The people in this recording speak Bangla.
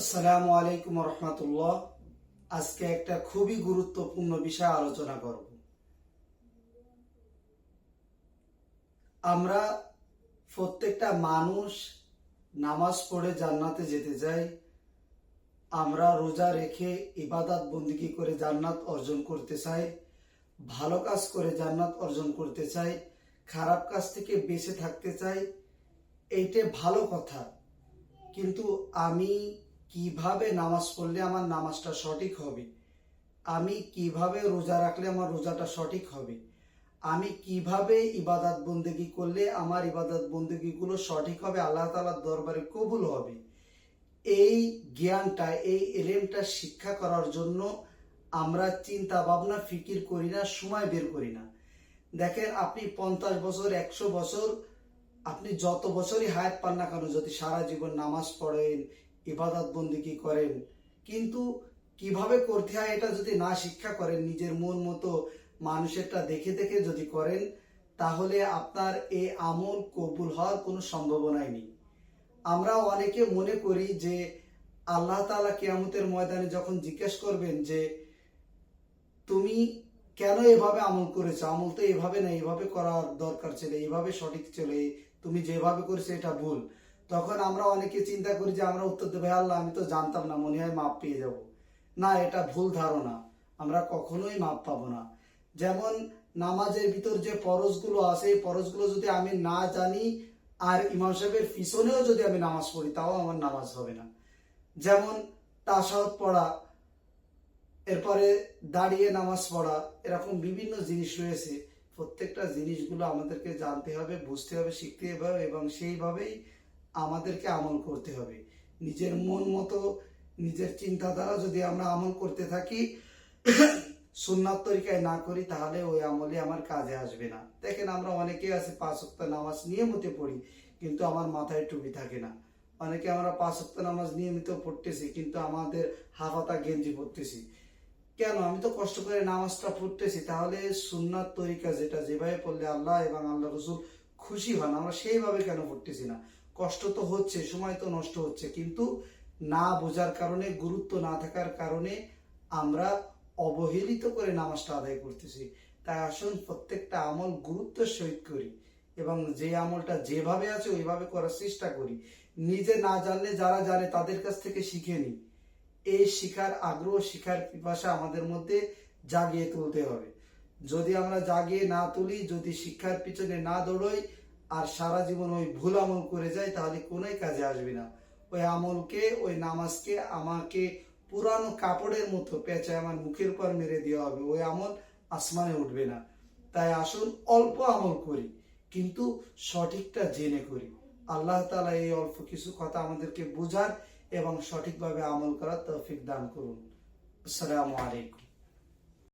আসসালামু আলাইকুম রহমতুল্লাহ। আজকে একটা খুবই গুরুত্বপূর্ণ বিষয় আলোচনা করব। আমরা প্রত্যেকটা মানুষ নামাজ পড়ে জান্নাতে যেতে চাই আমরা রোজা রেখে ইবাদত বন্দিগি করে জান্নাত অর্জন করতে চাই, ভালো কাজ করে জান্নাত অর্জন করতে চাই, খারাপ কাজ থেকে বেঁচে থাকতে চাই, এইটা ভালো কথা। কিন্তু আমি কীভাবে নামাজ পড়লে আমার নামাজটা সঠিক হবে? আমি কীভাবে রোজা রাখলে আমার রোজাটা সঠিক হবে? আমি কীভাবে ইবাদত বন্দেগি করলে আমার ইবাদত বন্দেগিগুলো সঠিক হবে? আল্লাহ তালার দরবারে কবুল হবে। এই জ্ঞানটা, এই এলেমটা শিক্ষা করার জন্য আমরা চিন্তা ভাবনা ফিকির করি না, সময় বের করি না। দেখেন, আপনি পঞ্চাশ বছর, একশো বছর, আপনি যত বছরই হায়াত পান না কেন, যদি সারা জীবন নামাজ পড়েন ইবাদত বন্দিকি করেন? কিন্তু কীভাবে করতে হয় এটা যদি না শিক্ষা করেন, নিজের মন মতো মানুষেরটা দেখে দেখে যদি করেন, তাহলে আপনার এই আমল কবুল হওয়ার কোনো সম্ভাবনাই নেই। আমরা অনেকে মনে করি যে আল্লাহ তাআলা কেয়ামতের ময়দানে যখন জিজ্ঞেস করবেন যে, তুমি কেন এভাবে আমল করেছ? আমল তো এভাবে না, এভাবে করার দরকার ছিল এইভাবে সঠিক ছিল তুমি যেভাবে করেছ এটা ভুল। তখন আমরা অনেকে চিন্তা করি যে আমরা উত্তর দেবে আল্লাহ, আমি তো জানতাম না, মনে হয় মাপ পেয়ে যাব। না, এটা ভুল ধারণা। আমরা কখনোই মাপ পাবো না। যেমন নামাজের ভিতর যে পরশগুলো আছে, এই পরশগুলো যদি আমি না জানি, আর ইমাম সাহেবের পিছনেও যদি আমি নামাজ পড়ি, তাও আমার নামাজ হবে না। যেমন তাসাহত পড়া, এরপরে দাঁড়িয়ে নামাজ পড়া, এরকম বিভিন্ন জিনিস রয়েছে। প্রত্যেকটা জিনিসগুলো আমাদেরকে জানতে হবে, বুঝতে হবে, শিখতে হবে, এবং সেইভাবেই আমাদেরকে আমল করতে হবে। নিজের মন মতো, নিজের চিন্তাধারা যদি আমরা আমল করতে থাকি, সুন্নাত তরিকায় না করি, তাহলে ওই আমলে আমার কাজে আসবে না। দেখেন আমরা অনেকে আছে পাঁচ ওয়াক্ত নামাজ নিয়মিত পড়ি, কিন্তু আমার মাথায় টুপি থাকে না। অনেকে আমরা পাঁচ ওয়াক্ত নামাজ নিয়মিত পড়তেছি, কিন্তু আমাদের হাফাতা গেঞ্জি পড়তেছি কেন? আমি তো কষ্ট করে নামাজটা পড়তেছি, তাহলে সুন্নাত তরিকা যেটা, যেভাবে পড়লে আল্লাহ এবং আল্লাহ রসুল খুশি হন, আমরা সেইভাবে কেন পড়তেছি না? কষ্ট তো হচ্ছে, সময় তো নষ্ট হচ্ছে, কিন্তু না বোঝার কারণে, গুরুত্ব না থাকার কারণে আমরা অবহেলিত করে নামাজটা আদায় করতেছি। তাই আসুন, প্রত্যেকটা আমল গুরুত্বের সহিত করি এবং যে আমলটা যেভাবে আছে, ওইভাবে করার চেষ্টা করি। নিজে না জানলে যারা জানে, তাদের কাছ থেকে শিখে নিই। এই শিখার আগ্রহ, শিখার পিপাসা আমাদের মধ্যে জাগিয়ে তুলতে হবে। যদি আমরা জাগিয়ে না তুলি, যদি শিক্ষার পিছনে না দৌড়ই আর সারা জীবন ওই ভুল আমল করে যায়, তাহলে কোনোই কাজে আসবে না। ওই আমলকে, ওই নামাজকে আমাকে পুরানো কাপড়ের মতো পেঁচায় আমার মুখের উপর মেরে দেওয়া হবে। ওই আমল আসমানে উঠবে না। তাই আসুন, অল্প আমল করি, কিন্তু সঠিকটা জেনে করি। আল্লাহ তালা এই অল্প কিছু কথা আমাদেরকে বোঝার এবং সঠিকভাবে আমল করার তৌফিক দান করুন। আসসালামু আলাইকুম।